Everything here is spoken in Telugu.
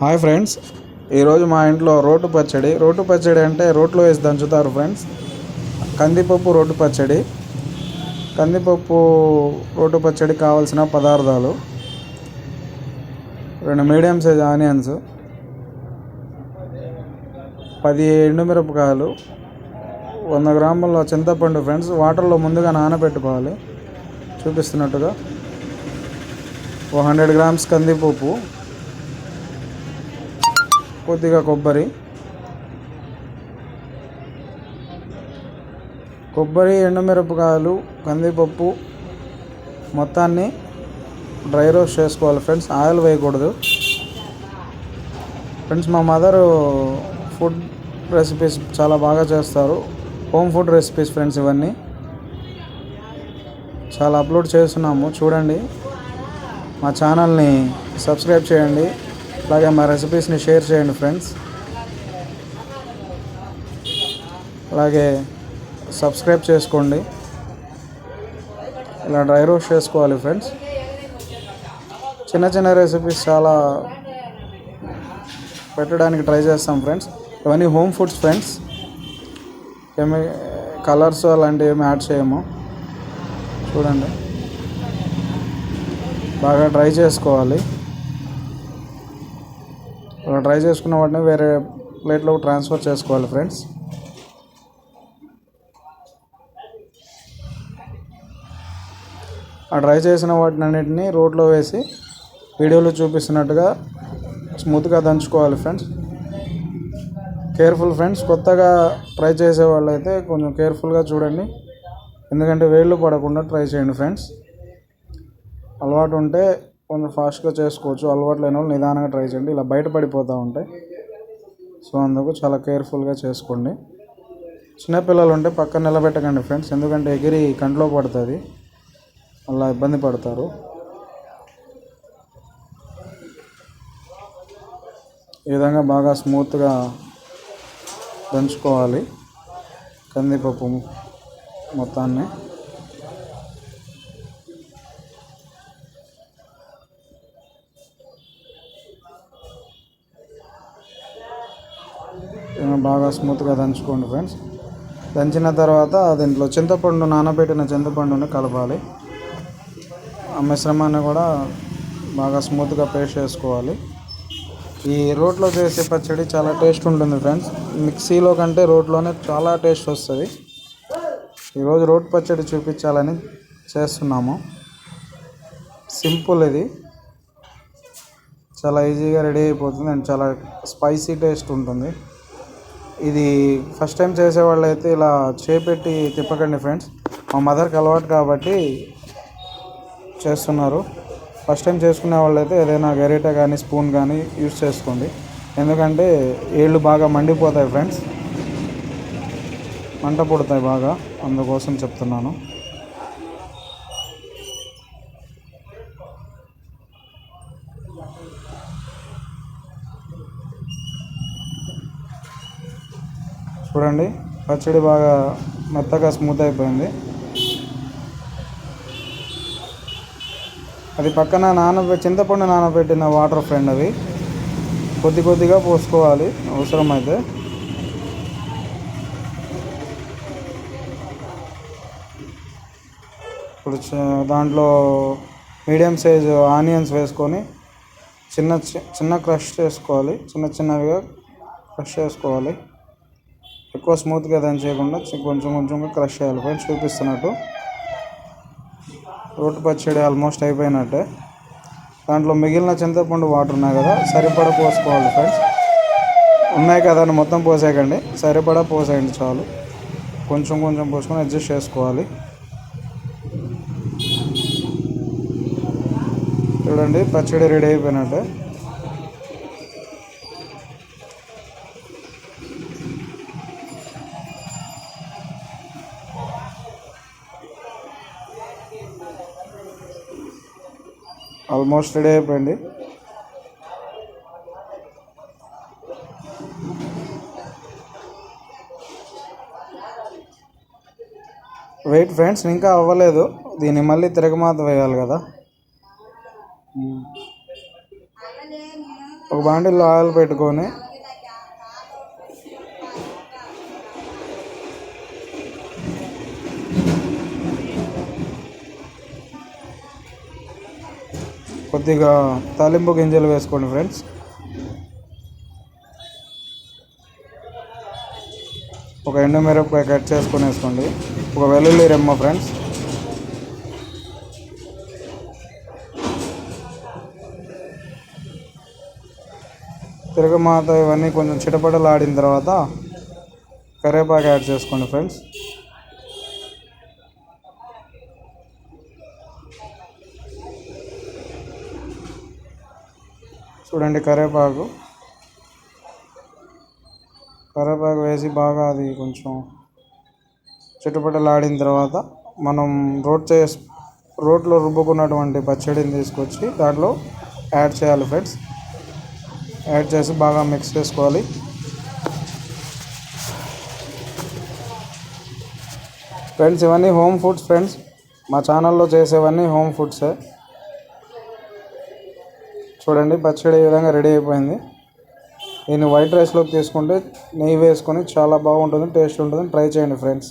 హాయ్ ఫ్రెండ్స్ ఈరోజు మా ఇంట్లో రోటు పచ్చడి. రోటు పచ్చడి అంటే రోట్లో వేసి దంచుతారు ఫ్రెండ్స్. కందిపప్పు రోటు పచ్చడి. కందిపప్పు రోటు పచ్చడి కావాల్సిన పదార్థాలు. రెండు మీడియం సైజ్ ఆనియన్స్. పది ఎండుమిరపకాయలు. వంద గ్రాముల చింతపండు ఫ్రెండ్స్. వాటర్లో ముందుగా నానబెట్టుకోవాలి. చూపిస్తున్నట్టుగా. ఓ హండ్రెడ్ గ్రామ్స్ కందిపప్పు. కొద్దిగా కొబ్బరి. కొబ్బరి ఎండమిరపకాయలు కందిపప్పు మొత్తాన్ని డ్రై రోస్ట్ చేసుకోవాలి ఫ్రెండ్స్. ఆయిల్ వేయకూడదు. ఫ్రెండ్స్ మా మదర్ ఫుడ్ రెసిపీస్ చాలా బాగా చేస్తారు. హోమ్ ఫుడ్ రెసిపీస్ ఫ్రెండ్స్ ఇవన్నీ. చాలా అప్లోడ్ చేస్తున్నాము. చూడండి. మా ఛానల్ని సబ్స్క్రైబ్ చేయండి. అలాగే మా రెసిపీస్ని షేర్ చేయండి ఫ్రెండ్స్ అలాగే సబ్స్క్రైబ్ చేసుకోండి. ఇలా డ్రై రోస్ట్ చేసుకోవాలి ఫ్రెండ్స్ చిన్న చిన్న రెసిపీస్ చాలా పెట్టడానికి ట్రై చేస్తాం ఫ్రెండ్స్ ఇవన్నీ హోమ్ ఫుడ్స్ ఫ్రెండ్స్ ఏమి కలర్స్ అలాంటివి ఏమి యాడ్ చేయము. చూడండి. బాగా ట్రై చేసుకోవాలి. అలా డ్రై చేసుకున్న వాటిని వేరే ప్లేట్లో ట్రాన్స్ఫర్ చేసుకోవాలి ఫ్రెండ్స్ ఆ డ్రై చేసిన వాటిని అన్నిటిని రోట్లో వేసి వీడియోలో చూపిస్తున్నట్టుగా స్మూత్గా దంచుకోవాలి ఫ్రెండ్స్ కేర్ఫుల్ ఫ్రెండ్స్ కొత్తగా ట్రై చేసే వాళ్ళైతే కొంచెం కేర్ఫుల్గా చూడండి. ఎందుకంటే వేళ్ళు పడకుండా ట్రై చేయండి ఫ్రెండ్స్ అలవాటు ఉంటే కొంచెం ఫాస్ట్గా చేసుకోవచ్చు. అలవాటు లేని వాళ్ళు నిదానంగా ట్రై చేయండి. ఇలా బయట పడిపోతూ ఉంటాయి సో అందుకు చాలా కేర్ఫుల్గా చేసుకోండి. చిన్నపిల్లలు ఉంటే పక్కన నిలబెట్టకండి ఫ్రెండ్స్. ఎందుకంటే ఎగిరి కంట్లో పడుతుంది. అలా ఇబ్బంది పడతారు. ఈ విధంగా బాగా స్మూత్గా దంచుకోవాలి. కందిపప్పు మొత్తాన్ని. బాగా స్మూత్గా దంచుకోండి ఫ్రెండ్స్ దంచిన తర్వాత దీంట్లో చింతపండు నానబెట్టిన చింతపండుని కలపాలి. ఆ మిశ్రమాన్ని కూడా బాగా స్మూత్గా పేస్ట్ చేసుకోవాలి. ఈ రోట్లో చేసే పచ్చడి చాలా టేస్ట్ ఉంటుంది ఫ్రెండ్స్ మిక్సీలో కంటే రోట్లోనే చాలా టేస్ట్ వస్తుంది. ఈరోజు రోట్ పచ్చడి చూపించాలని చేస్తున్నాము. సింపుల్ ఇది. చాలా ఈజీగా రెడీ అయిపోతుంది అండ్ చాలా స్పైసీ టేస్ట్ ఉంటుంది. ఇది ఫస్ట్ టైం చేసేవాళ్ళు అయితే ఇలా చేపెట్టి తిప్పకండి ఫ్రెండ్స్ మా మదర్కి అలవాటు కాబట్టి చేస్తున్నారు. ఫస్ట్ టైం చేసుకునే వాళ్ళైతే ఏదైనా గరిట కానీ స్పూన్ కానీ యూస్ చేసుకోండి. ఎందుకంటే ఏళ్ళు బాగా మండిపోతాయి ఫ్రెండ్స్ మంట పుడతాయి బాగా. అందుకోసం చెప్తున్నాను. చూడండి. పచ్చడి బాగా మెత్తగా స్మూత్ అయిపోయింది. అది పక్కన నానబె చింతపండు నానబెట్టిన వాటర్ ఫ్రెండ్ అవి కొద్ది కొద్దిగా పోసుకోవాలి. అవసరమైతే. ఇప్పుడు చ- దాంట్లో మీడియం సైజు ఆనియన్స్ వేసుకొని చిన్న చిన్న క్రష్ చేసుకోవాలి. చిన్న చిన్నవిగా క్రష్ చేసుకోవాలి. ఎక్కువ స్మూత్గా దాని చేయకుండా కొంచెం కొంచెంగా క్రష్ చేయాలి. ఫ్రెండ్స్ చూపిస్తున్నట్టు. రోటి పచ్చడి ఆల్మోస్ట్ అయిపోయినట్టే. దాంట్లో మిగిలిన చింతపండు వాటర్ ఉన్నాయి కదా సరిపడా పోసుకోవాలి ఫ్రెండ్స్ ఉన్నాయి కదా అని మొత్తం పోసేయకండి. సరిపడా పోసేయండి చాలు. కొంచెం కొంచెం పోసుకొని అడ్జస్ట్ చేసుకోవాలి. చూడండి పచ్చడి రెడీ అయిపోయినట్టే. ఆల్మోస్ట్ రెడీ అయిపోయింది. వెయిట్ ఫ్రెండ్స్ ఇంకా అవ్వలేదు. దీన్ని మళ్ళీ తిరగమాత వేయాలి కదా. ఒక బాండిల్లో ఆయిల్ పెట్టుకొని కొద్దిగా తాలింపు గింజలు వేసుకోండి ఫ్రెండ్స్. ఒక ఎండు మిరపకాయ కట్ చేసుకొని వేసుకోండి. ఒక వెల్లుల్లి రెమ్మ ఫ్రెండ్స్. తిరగమాత ఇవన్నీ కొంచెం చిటపటలు ఆడిన తర్వాత కరివేపాకు యాడ్ చేసుకోండి ఫ్రెండ్స్. చూడండి కరివేపాకు కరివేపాకు వేసి బాగా అది కొంచెం చుట్టుపట్టలాడిన తర్వాత మనం రోట్ చేసి రోట్లో రుబ్బుకున్నటువంటి పచ్చడిని తీసుకొచ్చి దాంట్లో యాడ్ చేయాలి ఫ్రెండ్స్. యాడ్ చేసి బాగా మిక్స్ చేసుకోవాలి. ఫ్రెండ్స్ ఇవన్నీ హోమ్ ఫుడ్స్ ఫ్రెండ్స్. మా ఛానల్లో చేసేవన్నీ హోమ్ ఫుడ్సే. చూడండి పచ్చడి ఈ విధంగా రెడీ అయిపోయింది. దీన్ని వైట్ రైస్లోకి తీసుకుంటే నెయ్యి వేసుకొని చాలా బాగుంటుంది టేస్ట్ ఉంటుంది. ట్రై చేయండి ఫ్రెండ్స్.